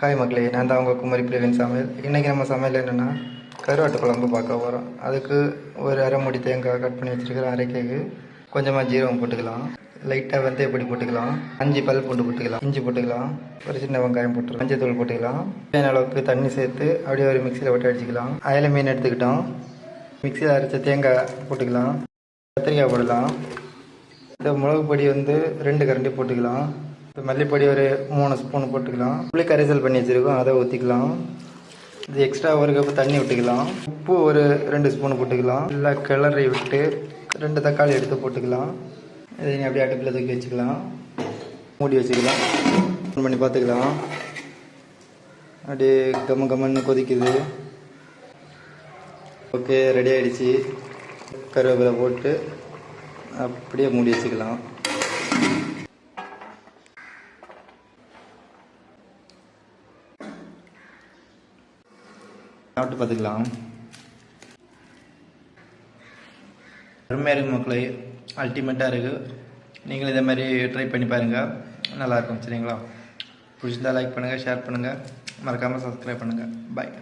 Hi மக்களே நான் தான் உங்கள் குமரி பிரிவின் சமையல். இன்றைக்கி நம்ம சமையல் என்னென்னா கருவாட்டு குழம்பு பார்க்க போகிறோம் அதுக்கு ஒரு அரை முடி தேங்காய் கட் பண்ணி வச்சுருக்கிறேன் அரைக்கேக்கு கொஞ்சமாக ஜீரகம் போட்டுக்கலாம். லைட்டாக வெந்தயப்பொடி போட்டுக்கலாம். அஞ்சு பல் பூண்டு போட்டுக்கலாம். இஞ்சி போட்டுக்கலாம். ஒரு சின்ன வெங்காயம் போட்டுக்கலாம். மஞ்சள் தூள் போட்டுக்கலாம். தேவையான அளவுக்கு தண்ணி சேர்த்து அப்படியே ஒரு மிக்சியில் போட்டு அடிச்சுக்கலாம். அயல மீன் எடுத்துக்கிட்டோம். மிக்சியில் அரைச்ச தேங்காய் போட்டுக்கலாம். கத்திரிக்காய் போடலாம். இந்த மிளகு பொடி வந்து ரெண்டு கரண்டி போட்டுக்கலாம். இப்போ மல்லிப்பொடி ஒரு மூணு ஸ்பூன் போட்டுக்கலாம். புளி கரைசல் பண்ணி வச்சுருக்கோம் அதை ஊற்றிக்கலாம் இது எக்ஸ்ட்ரா ஒரு கப்பு தண்ணி விட்டுக்கலாம். உப்பு ஒரு ரெண்டு ஸ்பூன் போட்டுக்கலாம். நல்லா கிளறி விட்டு ரெண்டு தக்காளி எடுத்து போட்டுக்கலாம். இதை நீ அப்படியே அடுப்பில் தூக்கி வச்சுக்கலாம். மூடி வச்சுக்கலாம். ஆன் பண்ணி பார்த்துக்கலாம். அப்படியே கம்ம கம்மன்னு கொதிக்குது. ஓகே ரெடி ஆகிடுச்சி கருவேப்பிலை போட்டு அப்படியே மூடி வச்சுக்கலாம். சாப்பிட்டு பார்த்துக்கலாம். அருமையாக இருக்குது மக்களே. அல்டிமேட்டாக இருக்குது நீங்களும் இதே மாதிரி ட்ரை பண்ணி பாருங்கள் நல்லாயிருக்கும் சரிங்களா? பிடிச்சிருந்தா லைக் பண்ணுங்கள் ஷேர் பண்ணுங்கள் மறக்காமல் சப்ஸ்கிரைப் பண்ணுங்கள் பாய்